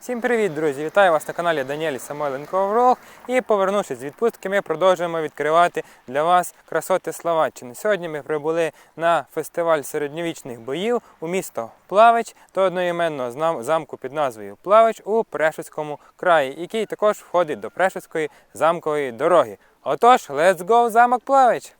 Всім привіт, друзі! Вітаю вас на каналі Даніель Самойленко Влог. І повернувшись з відпустки, ми продовжуємо відкривати для вас красоти Словаччини. Сьогодні ми прибули на фестиваль середньовічних боїв у місто Плавич до одноіменного замку під назвою Плавич у Прешицькому краї, який також входить до Прешицької замкової дороги. Отож, let's go, замок Плавич!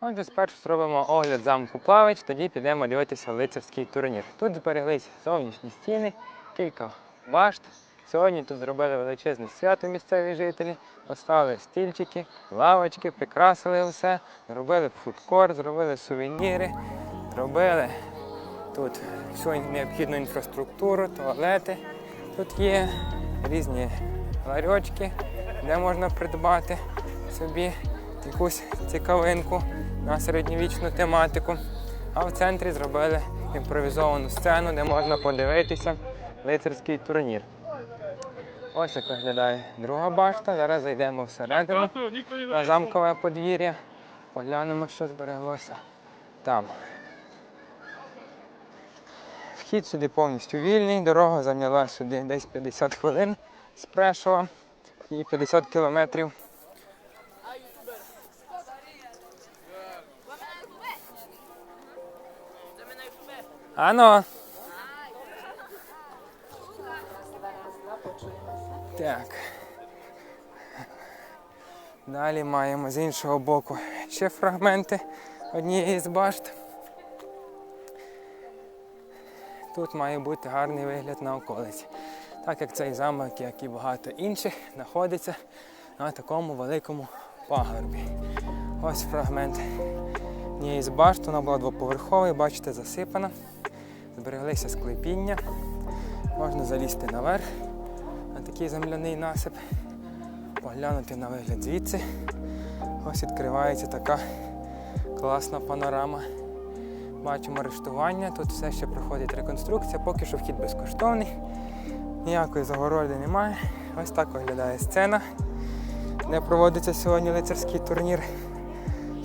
Отже, спершу зробимо огляд замку Плавич, тоді підемо дивитися лицарський турнір. Тут збереглись зовнішні стіни, кілька башт. Сьогодні тут зробили величезне свято місцеві жителі, поставили стільчики, лавочки, прикрасили все, зробили фудкор, зробили сувеніри, зробили тут всю необхідну інфраструктуру, туалети. Тут є різні ларьочки, де можна придбати собі якусь цікавинку на середньовічну тематику. А в центрі зробили імпровізовану сцену, де можна подивитися лицарський турнір. Ось як виглядає друга башта. Зараз зайдемо всередину на замкове подвір'я. Поглянемо, що збереглося там. Вхід сюди повністю вільний, дорога зайняла сюди десь 50 хвилин з Прешова і 50 кілометрів. Ано. Так. Далі маємо з іншого боку ще фрагменти однієї з башт. Тут має бути гарний вигляд на околиці. Так як цей замок, як і багато інших, знаходиться на такому великому пагорбі. Ось фрагмент однієї з башт, вона була двоповерховою, бачите, засипана. Збереглися склепіння. Можна залізти наверх на такий земляний насип, поглянути на вигляд звідси. Ось відкривається така класна панорама. Бачимо арештування, тут все ще проходить реконструкція, поки що вхід безкоштовний, ніякої загороди немає. Ось так виглядає сцена, де проводиться сьогодні лицарський турнір.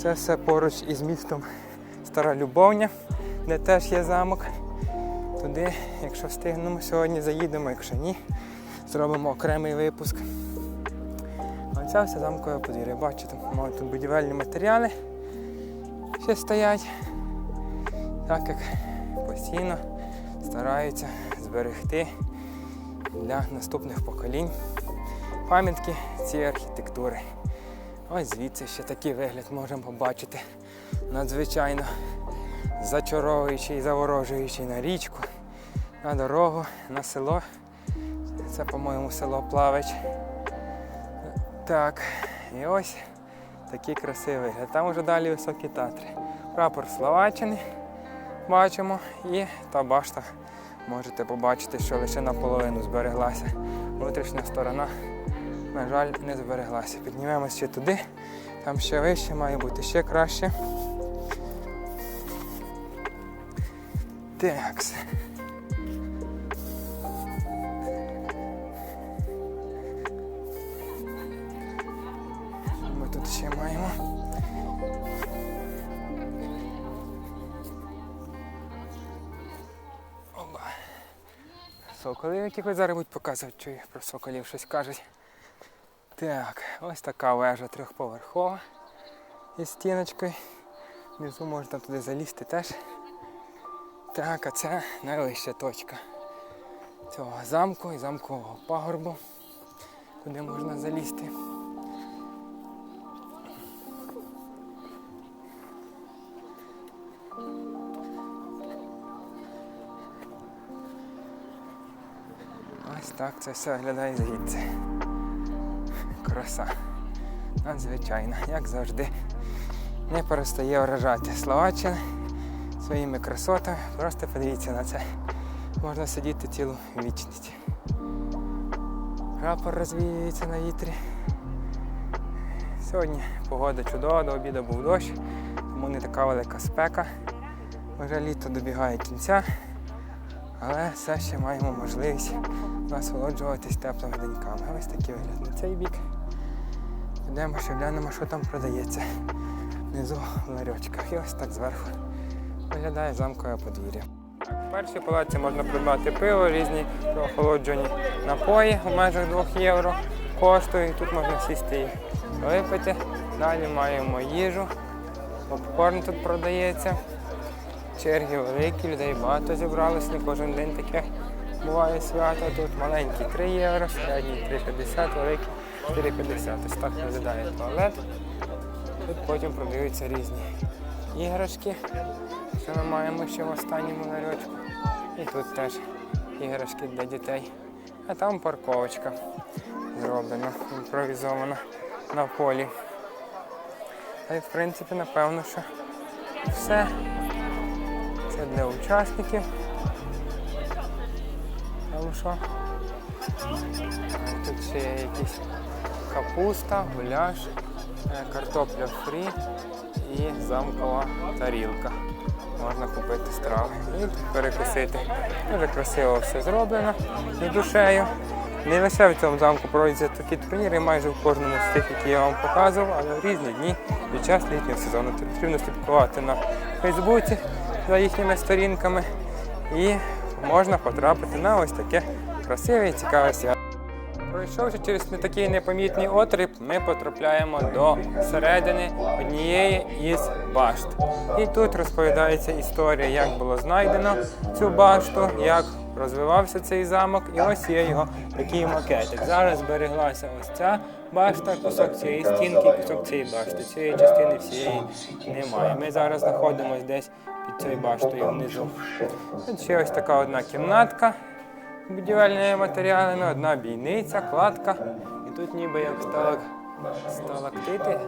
Це все поруч із містом Стара Любовня, де теж є замок. Туди, якщо встигнемо, сьогодні заїдемо, якщо ні, зробимо окремий випуск. Оця все замкове подвір'я. Бачите, мають тут будівельні матеріали ще стоять, так як постійно стараються зберегти для наступних поколінь пам'ятки цієї архітектури. Ось звідси ще такий вигляд можемо побачити. Надзвичайно зачаровуючий заворожуючий на річку, на дорогу, на село. Це, по-моєму, село Плавич. Так, і ось такий красивий вигляд. Там вже далі високі татри. Прапор Словаччини бачимо і та башта. Можете побачити, що лише наполовину збереглася. Внутрішня сторона, на жаль, не збереглася. Піднімемося ще туди, там ще вище, має бути ще краще. Такс. Соколів, якихось зараз будуть показувати, що про соколів щось кажуть. Так, ось така вежа трьохповерхова із стіночкою. Внизу можна туди залізти теж. Так, а це найвища точка цього замку і замкового пагорбу, куди можна залізти. Так це все виглядає звідси. Краса. Надзвичайна, як завжди. Не перестає вражати Словаччина своїми красотами. Просто подивіться на це. Можна сидіти цілу вічність. Прапор розвіюється на вітрі. Сьогодні погода чудова, до обіду був дощ, тому не така велика спека. Вже літо добігає кінця, але все ще маємо можливість насолоджуватись теплими деньками. Ось такий вигляд на цей бік. Йдемо, ще глянемо, що там продається внизу в ларьочках. І ось так зверху виглядає замкове подвір'я. В першій палаці можна придбати пиво, різні охолоджені напої в межах 2 євро коштують. Тут можна сісти і випити. Далі маємо їжу. Попкорн тут продається. Черги великі, людей багато зібралось, не кожен день таке буває свято. Тут маленькі 3 євро, середні 3,50, великі 4,50. Ось так виглядає туалет. Тут потім продаються різні іграшки, що ми маємо ще в останньому ларьочку. І тут теж іграшки для дітей. А там парковочка зроблена, імпровізована на полі. Та й в принципі, напевно, що все. Це для учасників. Тому що тут ще є якісь капуста, гуляш, е, картопля фрі і замкова тарілка. Можна купити страви і перекусити. Дуже красиво все зроблено з душею. Не лише в цьому замку проводяться такі турніри, майже в кожному з тих, які я вам показував, але в різні дні під час літнього сезону. Тут потрібно слідкувати на Фейсбуці за їхніми сторінками і можна потрапити на ось таке красиве і цікаве свято. Пройшовши через не такий непомітний отріб, ми потрапляємо до середини однієї із башт. І тут розповідається історія, як було знайдено цю башту, як розвивався цей замок, і ось є його такий макетик. Зараз збереглася ось ця башта, кусок цієї стінки, кусок цієї башти. Цієї частини всієї немає. Ми зараз знаходимося десь під цією баштою внизу. Тут ще ось така одна кімнатка будівельними матеріалами, одна бійниця, кладка. І тут ніби як сталак... сталактити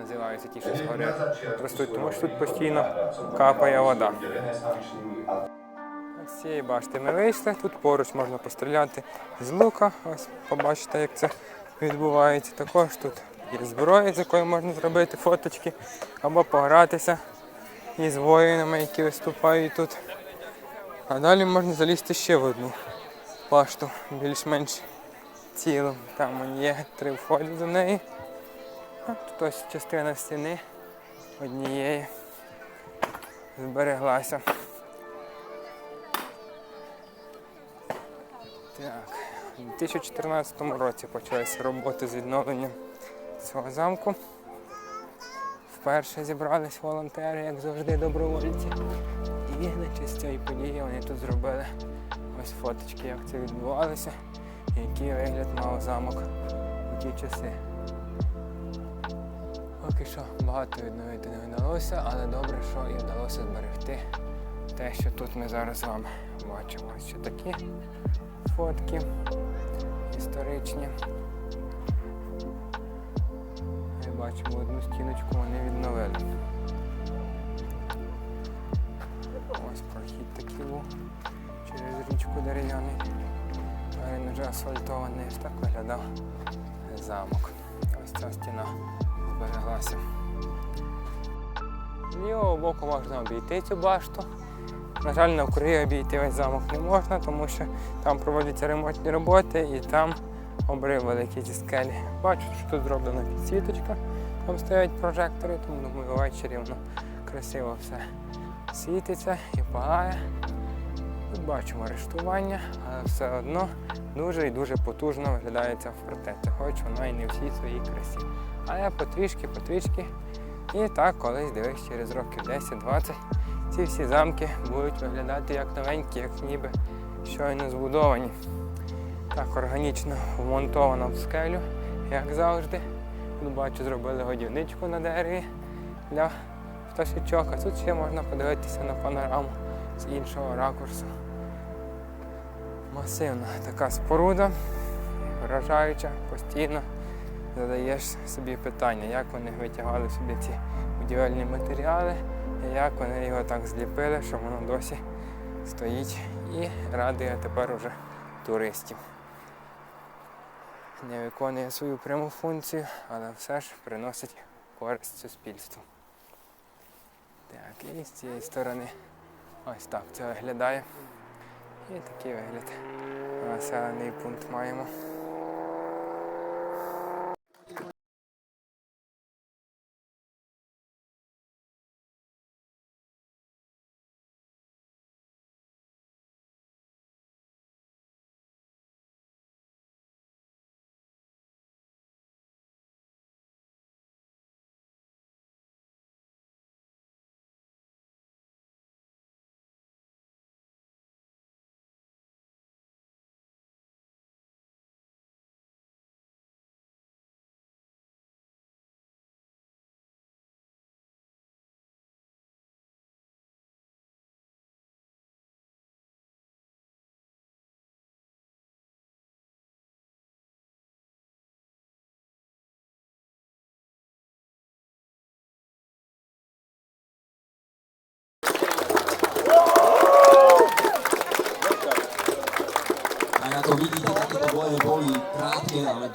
називаються ті, що згори ростуть, тому що тут постійно капає вода. З цієї башти ми вийшли, тут поруч можна постріляти з лука. Ось побачите, як це відбувається. Також тут є зброя, з якою можна зробити фоточки або погратися із воїнами, які виступають тут. А далі можна залізти ще в одну башту, більш-менш цілу. Там є три входи до неї. Тут ось частина стіни однієї збереглася. Так, у 2014 році почалися роботи з відновленням цього замку. Вперше зібрались волонтери, як завжди, добровольці. І на честь цієї події вони тут зробили ось фоточки, як це відбувалося, і який вигляд мав замок у ті часи. Поки що багато відновити не вдалося, але добре, що і вдалося зберегти те, що тут ми зараз з вами бачимо. Ось такі фотки історичні. Ми бачимо одну стіночку, вони відновили. Ось прохід такий був через річку дерев'яний. Він вже асфальтований. Так виглядав замок. Ось ця стіна збереглася. З лівого боку можна обійти цю башту. На жаль, на Україні обійти весь замок не можна, тому що там проводяться ремонтні роботи і там обрив великий зі скелі. Бачу, що тут зроблена підсвіточка, там стоять прожектори, тому думаю, ввечері воно красиво все світиться і палає. Тут бачимо арештування, але все одно дуже і дуже потужно виглядає ця фортеця, хоч вона і не всій своїй красі. Але потрішки, потрішки. І так, колись дивись, через років 10-20 ці всі замки будуть виглядати як новенькі, як ніби щойно збудовані. Так органічно вмонтовано в скелю, як завжди. Тут бачу, зробили годівничку на дереві для пташечок, а тут ще можна подивитися на панораму з іншого ракурсу. Масивна така споруда, вражаюча, постійно задаєш собі питання, як вони витягали собі ці будівельні матеріали, як вони його так зліпили, що воно досі стоїть і радує тепер уже туристів. Не виконує свою пряму функцію, але все ж приносить користь суспільству. Так, і з цієї сторони ось так це виглядає. І такий вигляд. Населений пункт маємо.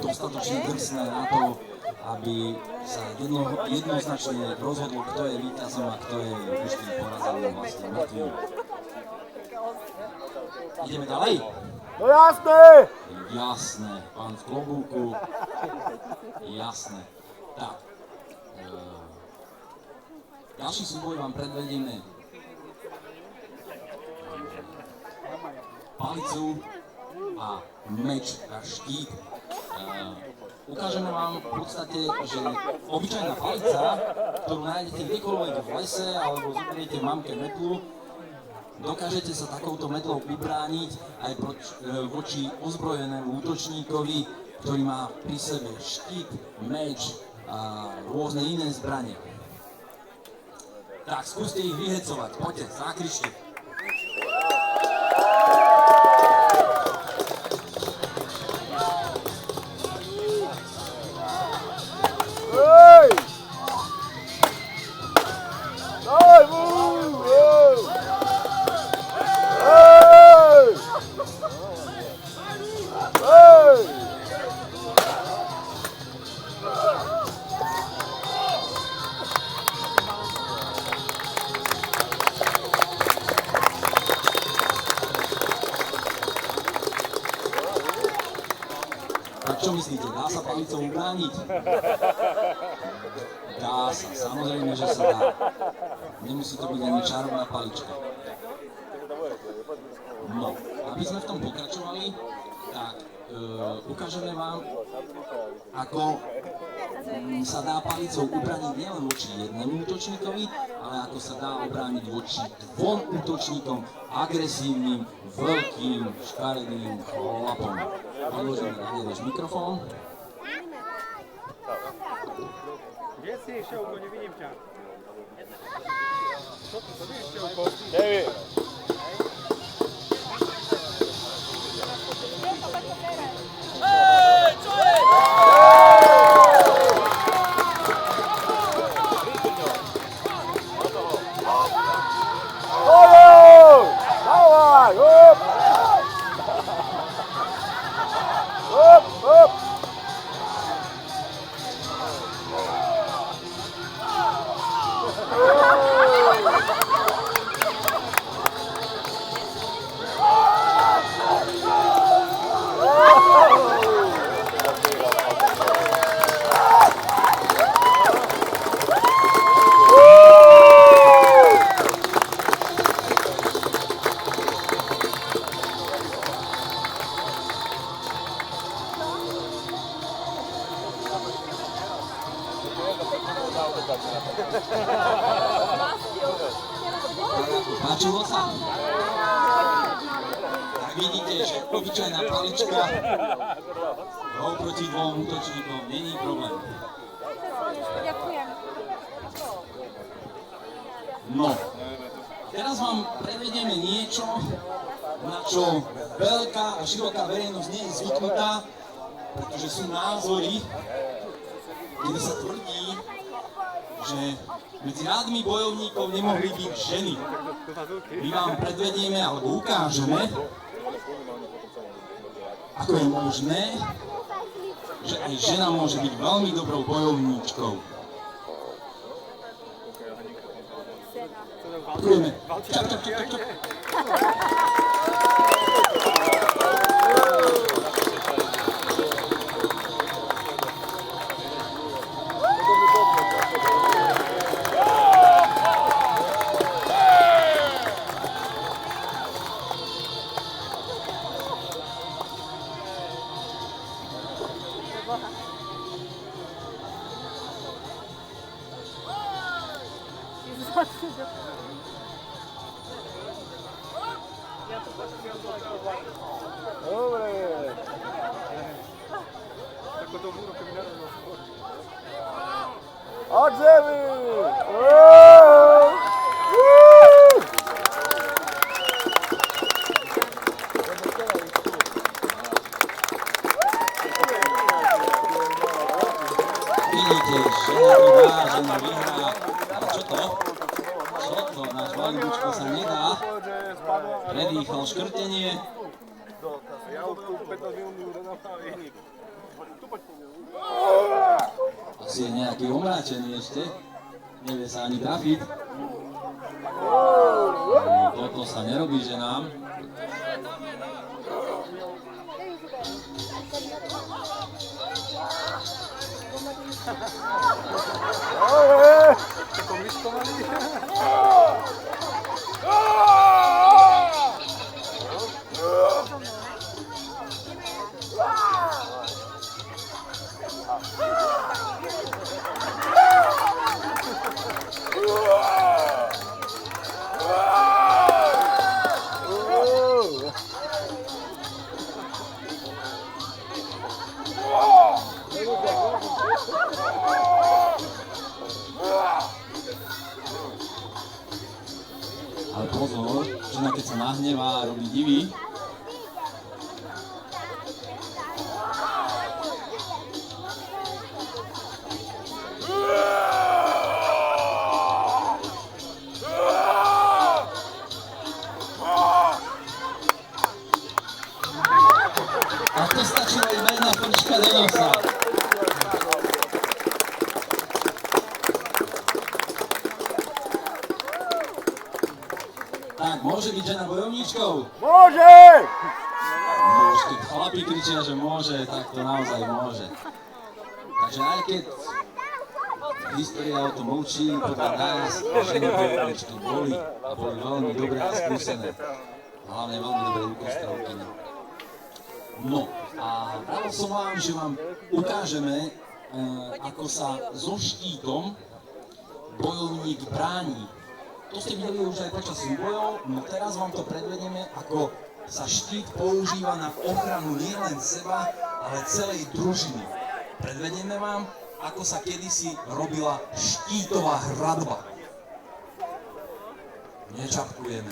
Dostatočne drsné na to, aby sa jedno, jednoznačne rozhodlo, kto je víťazom a kto je už tým porazeným vlastne mŕtvým. Ideme ďalej? No jasné! Jasné, pán v klobúku. Jasné. Tak. E, ďalší súboj vám predvedieme palicu a meč a štít. Ukážeme vám v podstate, že obyčajná palica, ktorú nájdete kdekoľvek v lese alebo zoberiete mamke metlu, dokážete sa takouto metlou vybrániť aj proč, e, voči ozbrojenému útočníkovi, ktorý má pri sebe štít, meč a rôzne iné zbranie. Tak, skúste ich vyhecovať. Poďte, zákričte. Dá sa, samozrejme, že sa dá. Nemusí to byť ani čarovná palička. No, aby sme v tom pokračovali, tak e, ukážeme vám, ako mm, sa dá palicou ubrániť nielen voči jednému útočníkovi, ale ako sa dá obrániť voči dvom útočníkom, agresívnym, veľkým, škaredým chlapom. Odložíme na Ty, Siołko, nie winien. Co ty, to nie jest Nie wiem. Prevedieme niečo, na čo veľká a široká verejnosť nie je zvyknutá, pretože sú názory, kedy sa tvrdí, že medzi rádmi bojovníkov nemohli byť ženy. My vám predvedieme alebo ukážeme, ako je možné, že aj žena môže byť veľmi dobrou bojovníčkou. 그러네. 아, 이수사 진짜. 어 그래. 자꾸 너무 그렇게 밀어놓고. 아 제비. Vyhník. Asi je nejaký omráčený ešte. Nevie sa ani trafiť. No, toto sa nerobí ženám. Dobre! Nosa. Tak, môže byť žena bojovníčkou? Môže! Keď chlapi kričia, že môže, tak to naozaj môže. Takže aj keď história o tom mlčí, podľa nás ženy bojovničky boli a boli veľmi dobré a skúsené. Hlavne veľmi dobré úkostavkyne. No a vravel som vám, že vám ukážeme, e, ako sa so štítom bojovník bráni. To ste videli už aj počas súbojov, no teraz vám to predvedeme, ako sa štít používa na ochranu nielen seba, ale celej družiny. Predvedieme vám, ako sa kedysi robila štítová hradba. Nečapkujeme.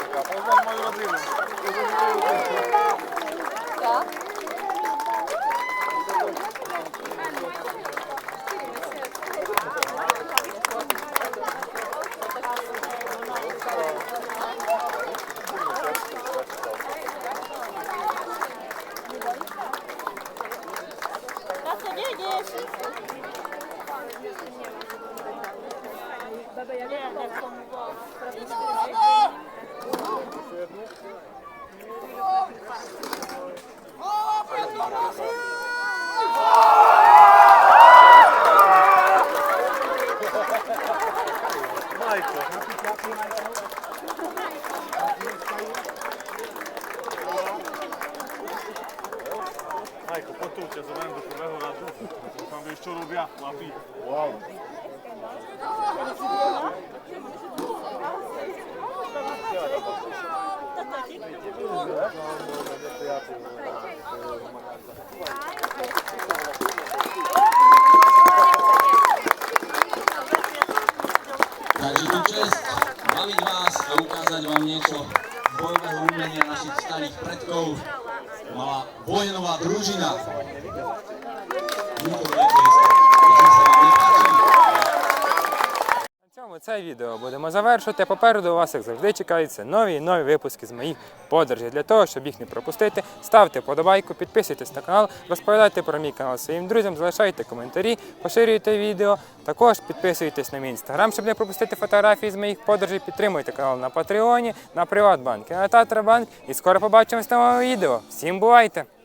Janka, poznać moją rodzinę. Tak? Baba Jaga, tak samo było. Майко, потуча за мене до другого разу. Там ви що робя, лапі. Вау. Відео будемо завершувати. Попереду у вас, як завжди, чекаються нові і нові випуски з моїх подорожей. Для того, щоб їх не пропустити, ставте подобайку, підписуйтесь на канал, розповідайте про мій канал своїм друзям, залишайте коментарі, поширюйте відео. Також підписуйтесь на мій інстаграм, щоб не пропустити фотографії з моїх подорожей. Підтримуйте канал на Патреоні, на Приватбанк на Татрабанк. І скоро побачимось в новому відео. Всім бувайте!